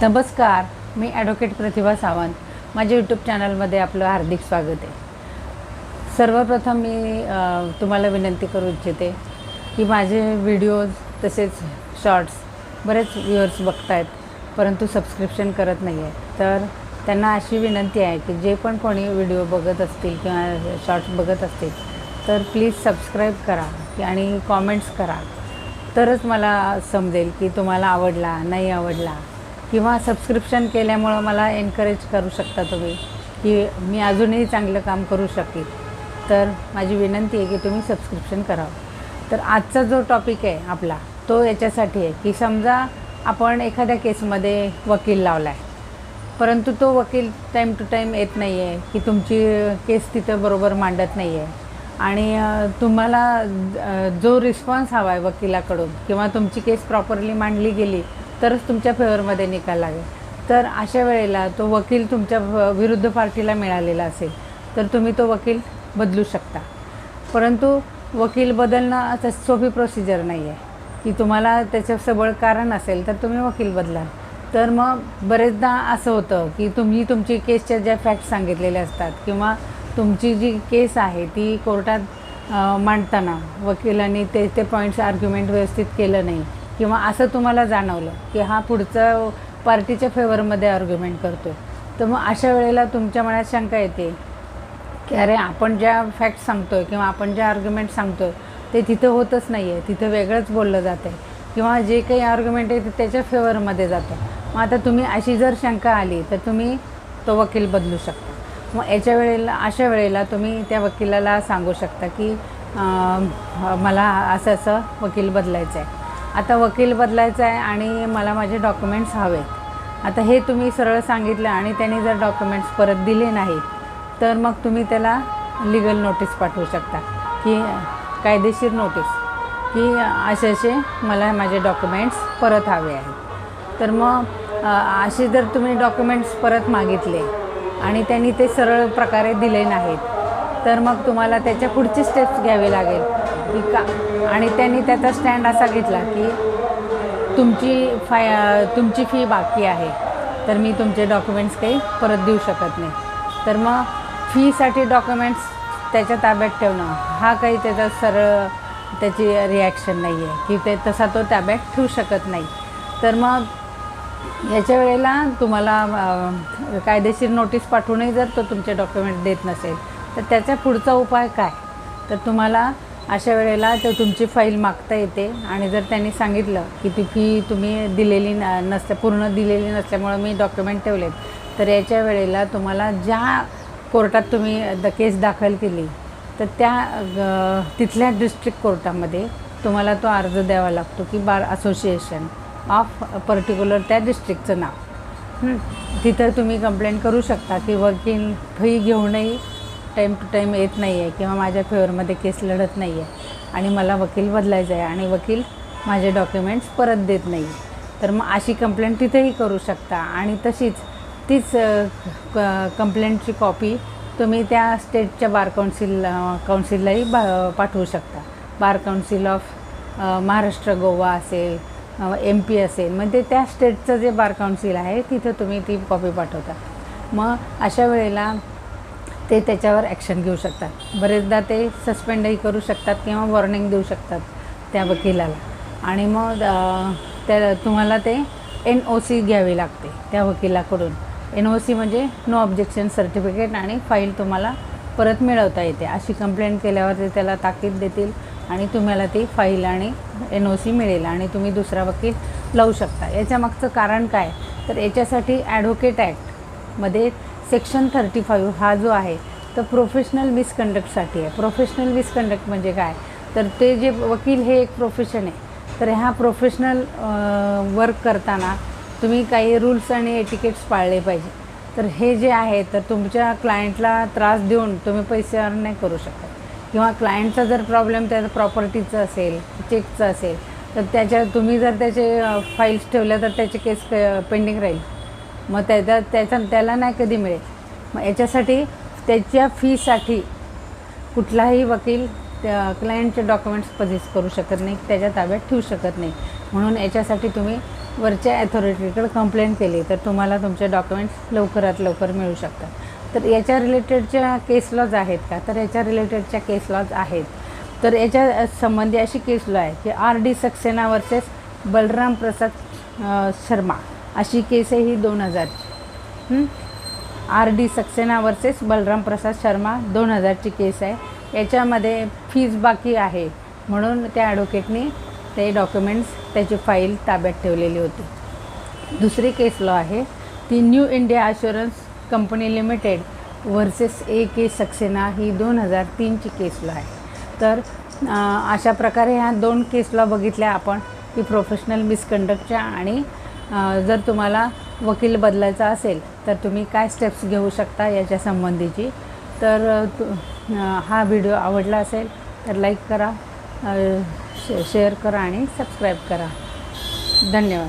नमस्कार मी ॲडव्होकेट प्रतिभा सावंत. माझ्या यूट्यूब चॅनलमध्ये आपलं हार्दिक स्वागत आहे. सर्वप्रथम मी तुम्हाला विनंती करू इच्छिते की माझे व्हिडिओज तसेच शॉर्ट्स बरेच व्ह्युअर्स बघत आहेत परंतु सबस्क्रिप्शन करत नाही आहे तर त्यांना अशी विनंती आहे की जे पण कोणी व्हिडिओ बघत असतील किंवा शॉर्ट्स बघत असतील तर प्लीज सबस्क्राईब करा आणि कॉमेंट्स करा. तरच मला समजेल की तुम्हाला आवडला नाही आवडला. किंवा सबस्क्रिप्शन केल्यामुळं मला एनकरेज करू शकता तुम्ही की मी अजूनही चांगलं काम करू शकेल तर माझी विनंती आहे की तुम्ही सबस्क्रिप्शन करावं. तर आजचा जो टॉपिक आहे आपला तो याच्यासाठी आहे की समजा आपण एखाद्या केसमध्ये वकील लावला आहे परंतु तो वकील टाईम टू टाईम येत नाही आहे की तुमची केस तिथं बरोबर मांडत नाही आहे आणि तुम्हाला जो रिस्पॉन्स हवा आहे वकिलाकडून किंवा तुमची केस प्रॉपरली मांडली गेली तरच तुमच्या फेवरमध्ये निकाल लागेल. तर अशा वेळेला तो वकील तुमच्या विरुद्ध पार्टीला मिळालेला असेल तर तुम्ही तो वकील बदलू शकता. परंतु वकील बदलणं असं सोपी प्रोसिजर नाही आहे की तुम्हाला त्याचं सबळ कारण असेल तर तुम्ही वकील बदला तर मग बरेचदा असं होतं की तुम्ही तुमची केसच्या ज्या फॅक्ट सांगितलेल्या असतात किंवा तुमची जी केस आहे ती कोर्टात मांडताना वकिलांनी ते ते पॉईंट्स आर्ग्युमेंट व्यवस्थित केलं नाही किंवा असं तुम्हाला जाणवलं की हा पुढचा पार्टीच्या फेवरमध्ये आर्ग्युमेंट करतो तर मग अशा वेळेला तुमच्या मनात शंका येते की अरे आपण ज्या फॅक्ट सांगतोय किंवा आपण ज्या आर्ग्युमेंट सांगतोय ते तिथं होतच नाही आहे तिथं वेगळंच बोललं जातं आहे किंवा जे काही आर्ग्युमेंट आहे ते त्याच्या फेवरमध्ये जातं. मग आता तुम्ही अशी जर शंका आली तर तुम्ही तो वकील बदलू शकता. मग याच्या वेळेला अशा वेळेला तुम्ही त्या वकिलाला सांगू शकता की मला असं असं वकील बदलायचं आहे आता वकील बदलायचा आहे आणि मला माझे डॉक्युमेंट्स हवेत. आता हे तुम्ही सरळ सांगितलं आणि त्यांनी जर डॉक्युमेंट्स परत दिले नाहीत तर मग तुम्ही त्याला लिगल नोटीस पाठवू शकता. की कायदेशीर नोटीस की असे असे मला माझे डॉक्युमेंट्स परत हवे आहेत. तर मग असे जर तुम्ही डॉक्युमेंट्स परत मागितले आणि त्यांनी ते सरळ प्रकारे दिले नाहीत तर मग तुम्हाला त्याच्या पुढची स्टेप्स घ्यावी लागेल. की का आणि त्यांनी त्याचा स्टँड असा घेतला की तुमची फाय तुमची फी बाकी आहे. तर मी तुमचे डॉक्युमेंट्स काही परत देऊ शकत नाही. तर मग फीसाठी डॉक्युमेंट्स त्याच्या ताब्यात ठेवणं हा काही त्याचा सरळ त्याची रिॲक्शन नाही आहे की ते तसा तो ताब्यात ठेवू शकत नाही. तर मग याच्या वेळेला तुम्हाला कायदेशीर नोटीस पाठवूनही जर तो तुमचे डॉक्युमेंट देत नसेल तर त्याचा पुढचा उपाय काय? तर तुम्हाला अशा वेळेला तर तुमची फाईल मागता येते आणि जर त्यांनी सांगितलं की ती फी तुम्ही दिलेली न नसल्या पूर्ण दिलेली नसल्यामुळं मी डॉक्युमेंट ठेवलेत तर याच्या वेळेला तुम्हाला ज्या कोर्टात तुम्ही द केस दाखल केली तर त्या तिथल्या डिस्ट्रिक्ट कोर्टामध्ये तुम्हाला तो अर्ज द्यावा लागतो की बार असोसिएशन ऑफ पर्टिक्युलर त्या डिस्ट्रिक्टचं नाव. तिथं तुम्ही कंप्लेंट करू शकता की वकील फी घेऊनही टाईम टू टाईम येत नाही आहे किंवा माझ्या फेवरमध्ये केस लढत नाही आहे आणि मला वकील बदलायचा आहे आणि वकील माझे डॉक्युमेंट्स परत देत नाही तर मग अशी कंप्लेंट तिथेही करू शकता. आणि तशीच तीच कंप्लेंटची कॉपी तुम्ही त्या स्टेटच्या बार काउन्सिल काउन्सिललाही बा पाठवू शकता. Bar council of Maharashtra Goa असेल एम पी असेल म्हणजे त्या स्टेटचं जे बार काउन्सिल आहे तिथं तुम्ही ती कॉपी पाठवता. मग अशा वेळेला ते त्याच्यावर ॲक्शन घेऊ शकतात. बरेचदा ते सस्पेंडही करू शकतात किंवा वॉर्निंग देऊ शकतात त्या वकिलाला. आणि मग त्या तुम्हाला ते एन ओ सी घ्यावी लागते त्या वकिलाकडून. एन ओ सी म्हणजे नो ऑब्जेक्शन सर्टिफिकेट आणि फाईल तुम्हाला परत मिळवता येते. अशी कंप्लेंट केल्यावर ते त्याला ताकीद देतील आणि तुम्हाला ती फाईल आणि एन ओ सी मिळेल आणि तुम्ही दुसरा वकील लावू शकता. याच्या मागचं कारण काय? तर याच्यासाठी ॲडव्होकेट ॲक्टमध्ये सेक्शन थर्टी फाईव्ह हा जो आहे तो प्रोफेशनल मिसकंडक्टसाठी आहे. प्रोफेशनल मिसकंडक्ट म्हणजे काय? तर ते जे वकील हे एक प्रोफेशन आहे. तर ह्या प्रोफेशनल वर्क करताना तुम्ही काही रूल्स आणि एटिकेट्स पाळले पाहिजे. तर हे जे आहे तर तुमच्या क्लायंटला त्रास देऊन तुम्ही पैसे अर्न नाही करू शकत. किंवा क्लायंटचा जर प्रॉब्लेम त्याचा प्रॉपर्टीचं असेल चेकचं असेल तर त्याच्या तुम्ही जर त्याचे फाईल्स ठेवल्या तर त्याची केस पेंडिंग राहील. मग त्याचा त्याचा त्याला नाही कधी मिळेल. मग याच्यासाठी त्याच्या फीसाठी कुठलाही वकील त्या क्लायंटचे डॉक्युमेंट्स पजेस करू शकत नाही त्याच्या ताब्यात ठेवू शकत नाही. म्हणून याच्यासाठी तुम्ही वरच्या ॲथॉरिटीकडे कंप्लेंट केली तर तुम्हाला तुमचे डॉक्युमेंट्स लवकरात लवकर मिळू शकतात. तर याच्या रिलेटेडच्या केस लॉज आहेत का? तर याच्या रिलेटेडच्या केस लॉज आहेत. तर याच्या संबंधी अशी केस लॉ आहे की R D Saxena versus Balram Prasad Sharma. अशी केस आहे ही दोन हजारची. R D Saxena versus Balram Prasad Sharma दोन हजारची केस आहे. याच्यामध्ये फीज बाकी आहे. म्हणून त्या ॲडव्होकेटने ते डॉक्युमेंट्स त्याची फाईल ताब्यात ठेवलेली होती. दुसरी केस लॉ आहे. ती new India assurance company limited versus A K Saxena ही दोन हजार तीनची केस लॉ आहे. तर अशा प्रकारे ह्या दोन केस लॉ बघितल्या आपण की प्रोफेशनल मिसकंडक्टच्या आणि जर तुम्हाला वकील बदलायचा असेल तर तुम्ही काय स्टेप्स घेऊ शकता याच्या संबंधीची. तर तु- हा व्हिडिओ आवडला असेल तर लाईक करा शे शेअर करा आणि सबस्क्राईब करा. धन्यवाद.